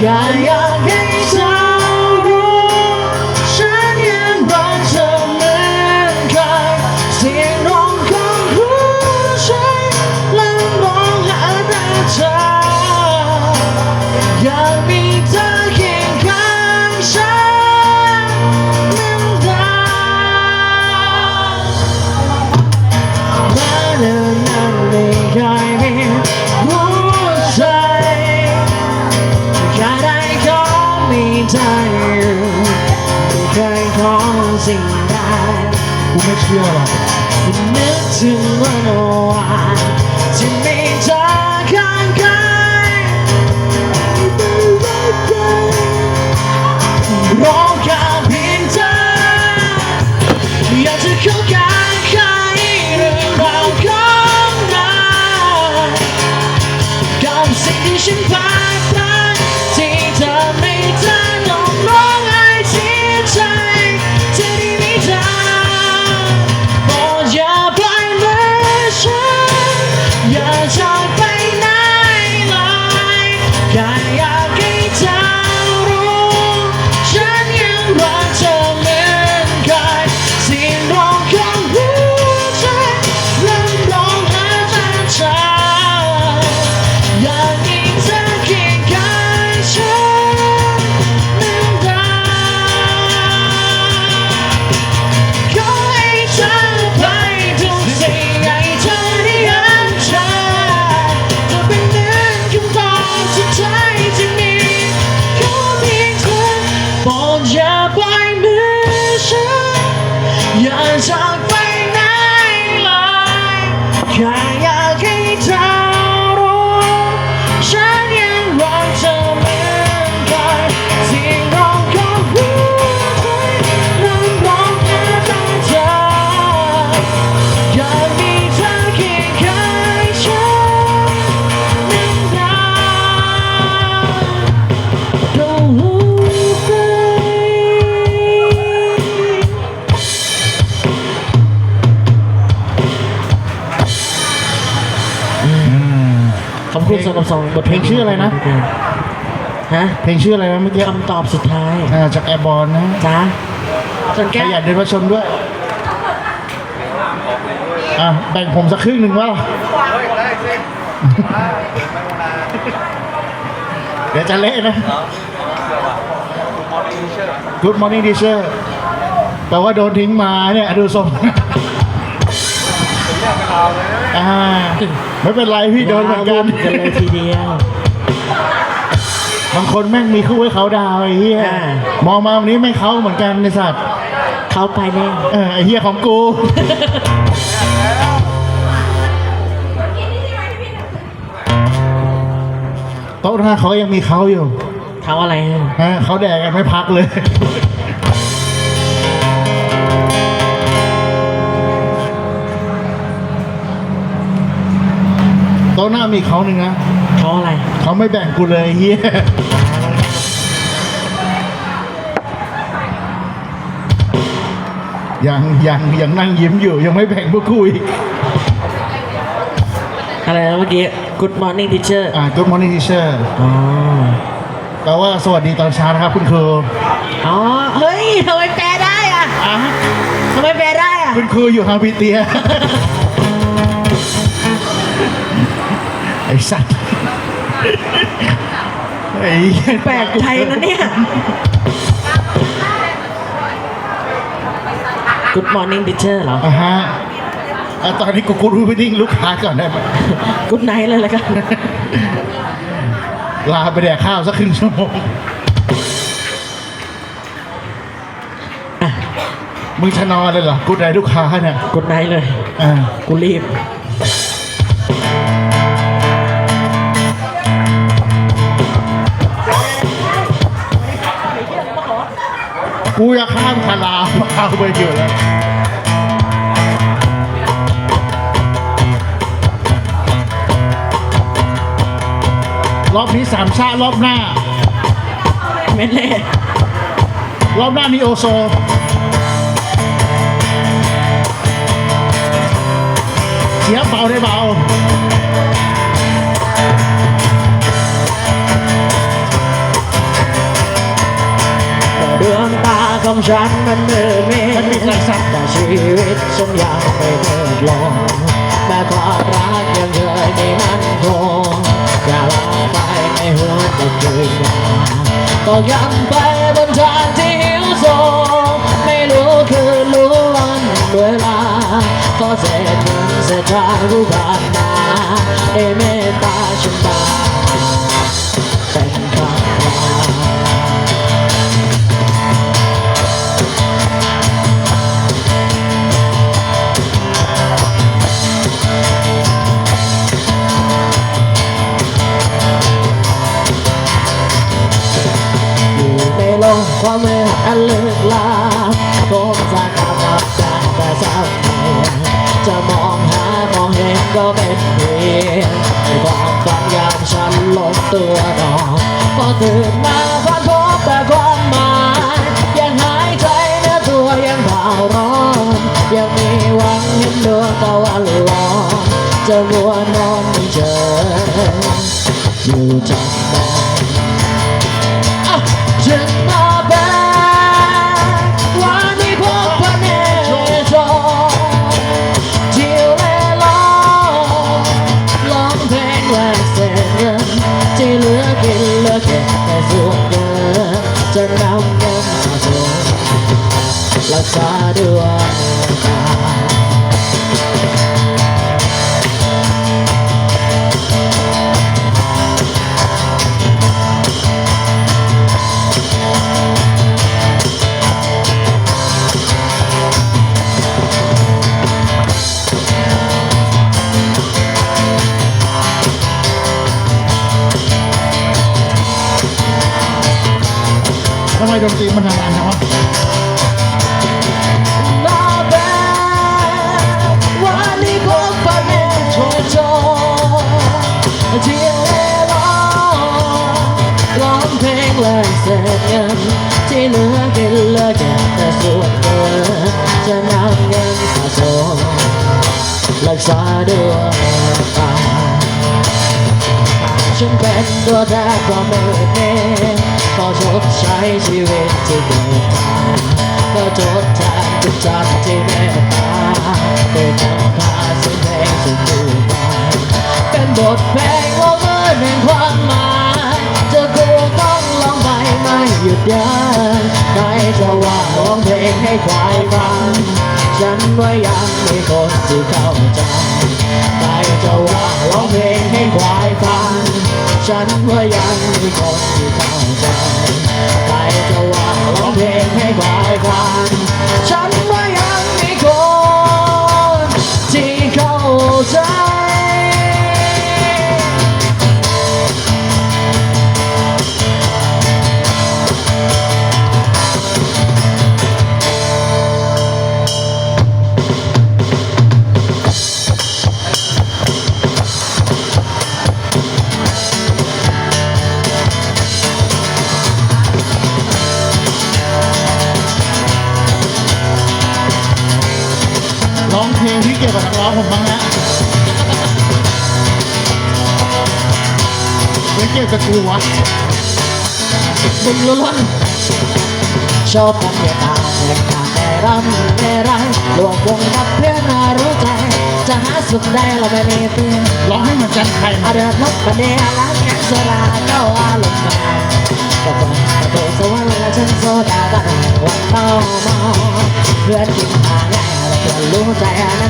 Yeah, yeah. ไม่เคยมีหัวใจแค่ได้ขอมีใจอยู่ไม่เคยขอสิ่งใดกูไม่เชื่อหรอกนึกถึงวันวานที่มีเธอข้างกายรอแค่เพียงเธออยากจะเข้าใกล้ สิ่ง ขอบคุณสำหรับสองบทเพลงชื่ออะไรนะ ฮะ เพลงชื่ออะไรนะเมื่อกี้คำตอบสุดท้าย อ่าจากแอร์บอลนะจ้าส่วนขแก้วยันเดินมาชมด้วย อะแบ่งผมสักครึ่งหนึ่งวะล่ะเดี๋ยวจะเละนะ Good morning teacher แปลว่าโดนทิ้งมาเนี่ย ดูทรง อ่าไม่เป็นไรพี่โดนเหมือนกันกันเลยทีเดียว บางคนแม่งมีคู่ให้เขาดาวไอ้เหี้ยอ่า มองมาวันนี้ไม่เขาเหมือนกันในสัตว์เขาไปแน่เออไอ้เหี้ยของกู โต๊ะหน้าเขาก็ยังมีเขาอยู่เขาอะไรฮะ ฮะเขาแดกกันไม่พักเลย ต๊ะหน้ามีเขาหนึ่งนะเขาอะไรเขาไม่แบ่งกูเลยเฮียยังยังยังนั่งยิ้มอยู่ยังไม่แบ่งพวกกูอีกอะไรนะเมื่อกี้ Good morning teacher อ่า Good morning teacher อ๋อแปลว่าสวัสดีตอนเช้านะครับคุณครูอ๋อเฮ้ยทำไมแปลได้อะ อะทำไมแปลได้อะ คุณครูอยู่ฮาวิเตีย ไอ้สัตว์ไอ้แปลกใจนะเนี่ย Good morning teacher เหรอ อะฮะอะตอนนี้กูกูรู้ไปดิ้งลูกค้าก่อนได้ไหม Good night เลยละกันลาไปแดกข้าวสักครึ่งชั่วโมงอะมึงชะนอนเลยเหรอ กูได้ลูกค้าเนี่ย Good night เลย อ่า กูรีบ กูจะข้ามคาราเอาไปอยู่แล้วรอบนี้สามชาติรอบหน้า เมนเล่รอบหน้านีโอโซ เสียเบาได้เบา ดวงตา ของฉันมันมืดมิมันมีดกระสับแต่ชีวิตฉันยังไม่มืดลงแม้ความรักยังเคยมีมันคงอย่าลาไปในหัวใจคืนมาก็ยังไปบนทางที่หิวโซไม่รู้คือรู้วันเวลาก็เส้นทางเส้นทางรู้ผ่านมาได้เมตตาฉันบ้างเป็นครั้งครา มืดอันลึกลับผมจะกลับมาจากแต่สักเพียงจะมองหามองเห็นก็เป็นเพียงความฝันยามฉันลงตัวนอนพอตื่นมาฝันพบแต่ความหมายยังหายใจเนื้อตัวยังเผาร้อนยังมีหวังเห็นดวงตะวันลอยจะมัวนอนไม่เจออยู่จัง ไมดนตรีมันทำงานจังวะมาแบกวันนี้พบพระเจรที่เล่ล่อนร้องเพลงแลกเศษเงินที่เหลือกินเหลือเก็บแต่ส่วนเกินจะนำเงินสะสมรักษาดวงตา ฉันเป็นตัวแทนความมืดมิดขอชดใช้ชีวิตที่เกิดมาก็ทดแทนทุกจันที่เมตตาด้วยคำพาสียงเพลงสุดดูไปเป็นบทเพลงโลกมืดแห่งความหมายจะกูต้องลองไปไม่หยุดยั้งใครจะว่าร้องเพลงให้ควายฟังฉันว่ายังมีคนที่เข้าใจใครจะว่าร้องเพลงให้ควายฟัง ฉันว่ายังมีคนที่เข้าใจใครจะว่าร้องเพลง องผมบ้างนะไม่เกี่ยวกับกูวะบุญล้วนชอบกันเดียตาแข่งขันแต่รำแต่ไรรวมวงกับเพื่อนมารู้ใจ จะหาสุขได้เราไม่มีเพื่อนร้องให้เหมือนจันไข่อาเดินนกประเดี๋ยวล้างแกงโซดาเจ้าอารมณ์มาก็เปิดประตูสวรรค์และฉันโซดาบ้านวันเมาเมาเพื่อนกินมาง่าย ก็รู้ใจ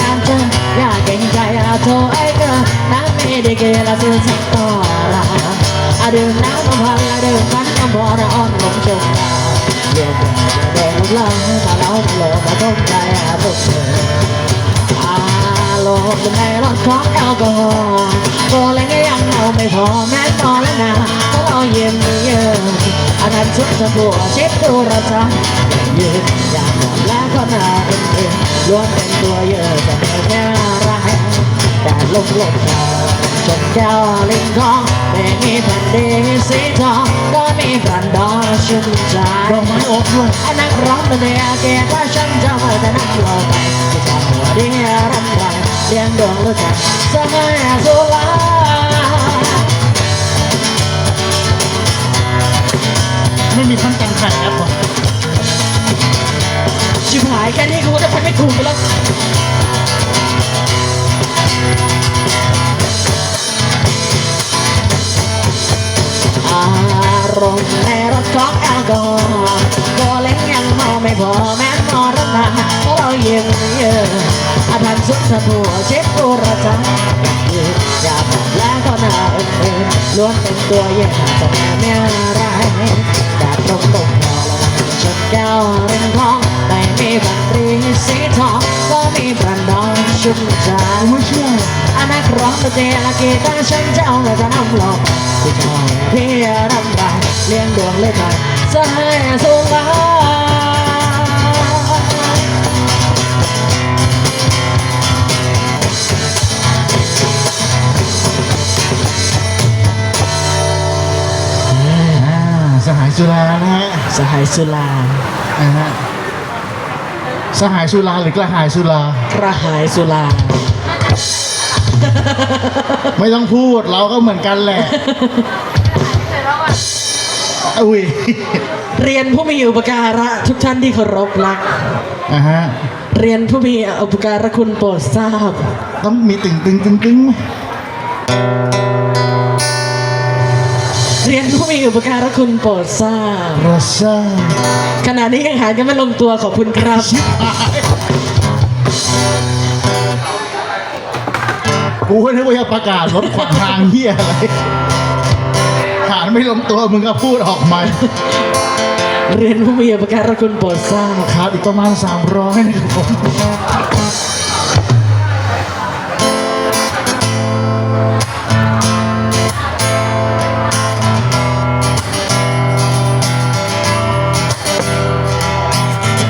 นานๆเจออยากเก่งใจเอาโทรไอ้ก็น้ำไม่ได้เกล้าซื้อสักต่อละอาเดินน้ำน้ำพังอาดื่มันน้ำบ่อระอ่อนลงจงดาวเรียกว่าเดินลงมาแล้วโลมาต้มใจอาบุกเธอารมณ์ในรถของแอลกอฮอล์โกเล้งก็ยังเอาไม่พอแม้ตอนแล้วนะก็เราเยี่ยมเยอะอันนั้นชุดจะบัวเช็ดตัวเราจะยืนอย่างหมดแล้วก็น่าเป็นเพื่อนล้วนเป็นตัวเยอะแต่ไม่แค่ร้าย แต่ลมลมทองชนแก้วลิงทองไม่มีแผ่นดินสีทองก็มีปรันดอกชุ่มใจดอกไม้อบด้วยอันนักร้องดนตรีเกตว่าฉันจะมาแต่นั่งรอไปจะทำหัวเดียรำไรเลี้ยงดวงรู้จักสมัยสุลาไม่มีขั้นการข่งแอปหรอชิบหายแค่นี้กูจะไปไม่ถูกกันแล้ว รมณ์ในรถของแอลกอฮอล์ก็เล้งยังมาไม่พอแม้มอรณะเพราะเรายิงเยอะอาทันสุดทันหัวเช็ดตัวระจังอย่าบอกแล้วก็น่าอื่นล้วนเป็นตัวเย็นแต่ไม่อะไรแต่ตรงตรงๆพอละมันชนแก้วเร่งทอง ไม่มีบันตรีสีทองก็มีประดองชุ่มใจไม่เชื่ออนักร้องดนตรีและกีตาร์ฉันจะเอามาจะนำลงที่ชอบพี่รำไรเลี้ยงดวงเลยไปจะให้สุลาอ่าสหายสุรานะฮะ สหายสุลานะฮะ สหายสุราหรือกระหายสุรากระหายสุลาไม่ต้องพูดเราก็เหมือนกันแหละอุ้ยเรียนผู้มีอุปการะทุกท่านที่เคารพรัก อ่าฮะ เรียนผู้มีอุปการะคุณโปรดทราบ ต้องมีตึงตึงตึงตึงไหม เรียนผู้มีอุปการะคุณโปรดทราบโรซ่าขณะนี้ยังหากันไม่ลงตัวขอบคุณครับ กูก็นึกว่าจะประกาศรถขวางทางเฮียอะไรหารไม่ลงตัวมึงก็พูดออกมา เรียนผู้มีอุปการะคุณโปรดทราบครับอีกประมาณ 300นะครับผม